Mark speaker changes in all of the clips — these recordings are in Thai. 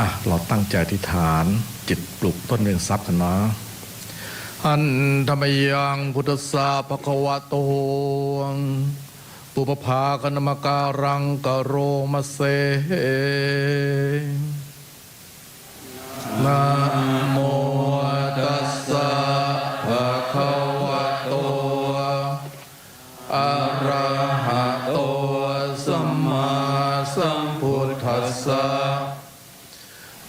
Speaker 1: อะเราตั้งใจอธิษฐานจิตปลุกต้นเรืองทรัพย์กันนะอันธรรมยังพุทธสาภควะโตงปุปภาคณมการังกโรมะเสนะโมตัสสะภะคะวะโตอะระหะโตสัมมาสัมพุทธัสสะ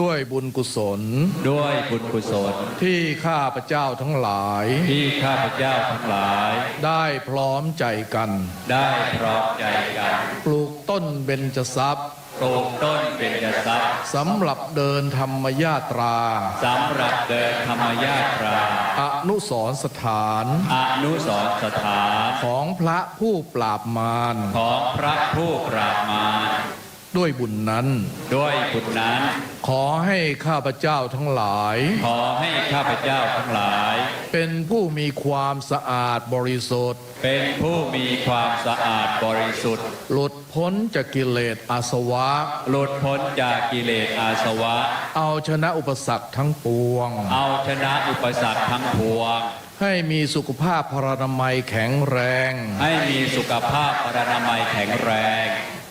Speaker 1: ด้วยบุญกุศล
Speaker 2: ด้วยบุญกุศล
Speaker 1: ที่ข้าพเจ้าทั้งหลาย
Speaker 2: ที่ข้าพเจ้าทั้งหลาย
Speaker 1: ได้พร้อมใจกัน
Speaker 2: ได้พร้อมใจกัน
Speaker 1: ปลูกต้นเบญจทรัพย์
Speaker 2: ปลูกต้นเป็นยทรัพย์
Speaker 1: สำหรับเดินธรรมยาตรา
Speaker 2: สำหรับเดินธรรมญาตรา
Speaker 1: อนุสรณ์สถาน
Speaker 2: อนุสรณ์สถาน
Speaker 1: ของพระผู้ปราบมาร
Speaker 2: ของพระผู้ปราบมาร
Speaker 1: ด้วยบุญนั้น
Speaker 2: ด้วยบุญนั้น
Speaker 1: ขอให้ข้าพเจ้าทั้งหลาย
Speaker 2: ขอให้ข้าพเจ้าทั้งหลาย
Speaker 1: เป็นผู้มีความสะอาดบริสุทธิ์
Speaker 2: เป็นผู้มีความสะอาดบริสุทธิ์
Speaker 1: หลุดพ้นจากกิเลสอาสวะ
Speaker 2: หลุดพ้นจากกิเลสอาสวะ
Speaker 1: เอาชนะอุปสรรคทั้งปวง
Speaker 2: เอาชนะอุปสรรคทั้งพวง
Speaker 1: ให้มีสุขภาพพรรณนามัยแข็งแรง
Speaker 2: ให้มีสุขภาพพรรณนามัยแข็งแรง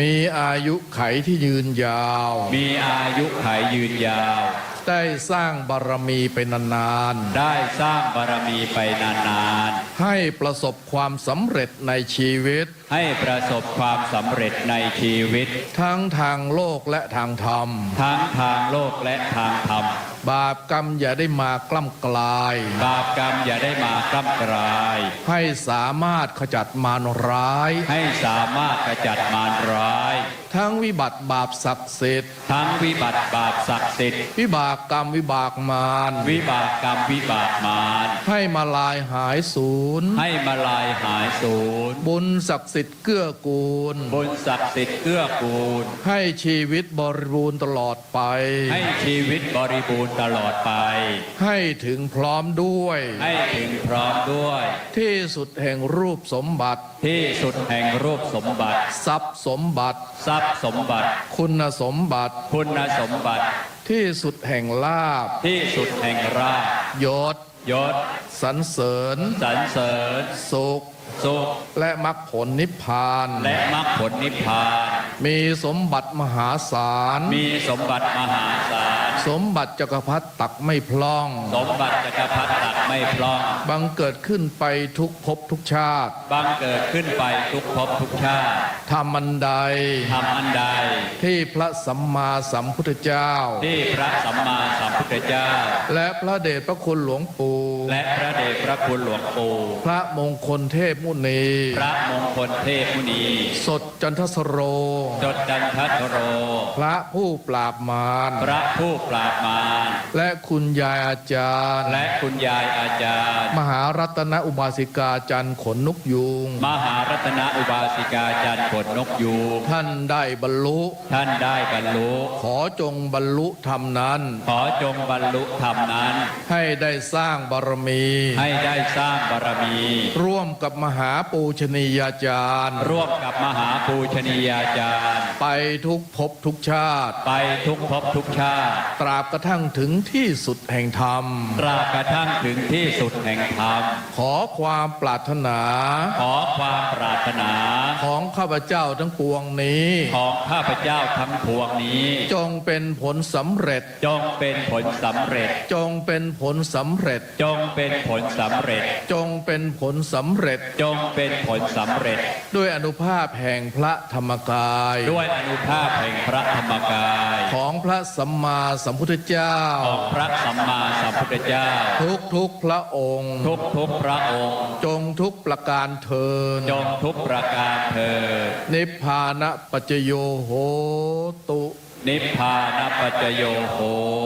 Speaker 1: มีอายุไขที่ยืนยาว
Speaker 2: มีอายุขัยยืนยาว
Speaker 1: ได้สร้างบารมีไปนาน
Speaker 2: ได้สร้างบารมีไปนาน
Speaker 1: ๆ ให้ประสบความสำเร็จในชีวิต
Speaker 2: ๆ ให้ประสบความสำเร็จในชีวิต
Speaker 1: ทั้งทางโลกและทางธรรม
Speaker 2: ทั้งทางโลกและทางธรรม
Speaker 1: บาปกรรมอย่าได้มากล้ำกลาย
Speaker 2: บาปกรรมอย่าได้มากล้ำกลาย
Speaker 1: ให้สามารถขจัดมารร้าย
Speaker 2: ให้สามารถกระจัดมารร้าย
Speaker 1: ทั้งวิบัติบาปศักดิ์สิทธิ์
Speaker 2: ทั้งวิบัติบาปศักดิ์สิทธิ์
Speaker 1: วิบากกรรมวิบากมาร
Speaker 2: วิบากกรรมวิบากมาร
Speaker 1: ให้มาลายหายสูญ
Speaker 2: ให้มาลายหายสูญ
Speaker 1: บุญศักดิ์สิทธิ์เกื้อกูล
Speaker 2: บุญศักดิ์สิทธิ์เกื้อกูล
Speaker 1: ให้ชีวิตบริบูรณ์ตลอดไป
Speaker 2: ให้ชีวิตบริบูรณ์ตลอดไป
Speaker 1: ให้ถึงพร้อมด้วย
Speaker 2: ให้ถึงพร้อมด้วย
Speaker 1: ที่สุดแห่งรูปสมบัติ
Speaker 2: ที่สุดแห่งรูปสมบัติ
Speaker 1: ทรัพย์สมบัติ
Speaker 2: ทรัพย์สมบัติ
Speaker 1: คุณสมบัติ
Speaker 2: คุณสมบัติ
Speaker 1: ที่สุดแห่งลาบ
Speaker 2: ที่สุดแห่งราภ
Speaker 1: ยศ
Speaker 2: ยศ
Speaker 1: สรรเสริญ
Speaker 2: สรรเสริญ
Speaker 1: สุข
Speaker 2: สุข
Speaker 1: และมรรคผลนิพพาน
Speaker 2: และมรรคผลนิพพาน
Speaker 1: มีสมบัติมหาศาล
Speaker 2: มีสมบัติมหาศาล
Speaker 1: สมบัติจักรพรรดิตักไม่พล่อง
Speaker 2: สมบัติจักรพรรดิตักไม่พร่อง
Speaker 1: บังเกิดขึ้นไปทุกภพทุกชาติ
Speaker 2: บังเกิดขึ้นไปทุกภพทุกชาติ
Speaker 1: ทำมันใด
Speaker 2: ทำอันใด
Speaker 1: ที่พระสัมมาสัมพุทธเจ้า
Speaker 2: ที่พระสัมมาสัมพุทธเจ้า
Speaker 1: และพระเดชพระคุณหลวงปู่
Speaker 2: และพระเดชพระคุณหลวงปู่
Speaker 1: พระมงคลเทพมุนี
Speaker 2: พระมงคลเทพมุนี
Speaker 1: สดจันทสโร
Speaker 2: จดจันทโร
Speaker 1: พระผู้ปราบมาร
Speaker 2: พระผู้ปราบมาร
Speaker 1: และคุณยายอาจารย์
Speaker 2: และคุณยายอาจารย์
Speaker 1: มหารัตนอุบาสิกาจันทร์ขนนกยูง
Speaker 2: มหารัตนอุบาสิกาจันทร์ขนนกยูง
Speaker 1: ท่านได้บรรลุ
Speaker 2: ท่านได้บรรลุ
Speaker 1: ขอจงบรรลุธรรมนั้น
Speaker 2: ขอจงบรรลุธรรมนั้น
Speaker 1: ให้ได้สร้างบารมี
Speaker 2: ให้ได้สร้างบารมี
Speaker 1: ร่วมกับมหาปูชนียาจารย์
Speaker 2: ร่วมกับมหาปูชนียาจารย์
Speaker 1: ไปทุกภพทุกชาติ
Speaker 2: ไปทุกภพทุกชาติ
Speaker 1: ตราบกระทั่งถึงที่สุดแห่งธรรม
Speaker 2: ตราบกระทั่งถึงที่สุดแห่งธรรม
Speaker 1: ขอความปรารถนา
Speaker 2: ขอความปรารถนา
Speaker 1: ของข้าพเจ้าทั้งปวงนี้
Speaker 2: ของข้าพเจ้าทั้งพวงนี้
Speaker 1: จงเป็นผลสำเร็จ
Speaker 2: จงเป็นผลสำเร็จ
Speaker 1: จงเป็นผลสำเร็จ
Speaker 2: จงเป็นผลสำเร็จ
Speaker 1: จงเป็นผลสำเร็จ
Speaker 2: จงเป็นผลสำเร็จ
Speaker 1: ด้วยอนุภาพแห่งพระธรรมกาย
Speaker 2: ด้วยอนุภาพแห่งพระธรรมกาย
Speaker 1: ของพระสัมมาสัมพุทธเจ้า
Speaker 2: ของพระสัมมาสัมพุทธเจ้า
Speaker 1: ทุกทุกๆพระองค์
Speaker 2: ทุกทุกๆพระองค์
Speaker 1: จงทุกประการเทิน
Speaker 2: จงทุกประการเถิด
Speaker 1: นิพพานะปัจจโยโหตุ
Speaker 2: นิพพานปัจจโยโหตุ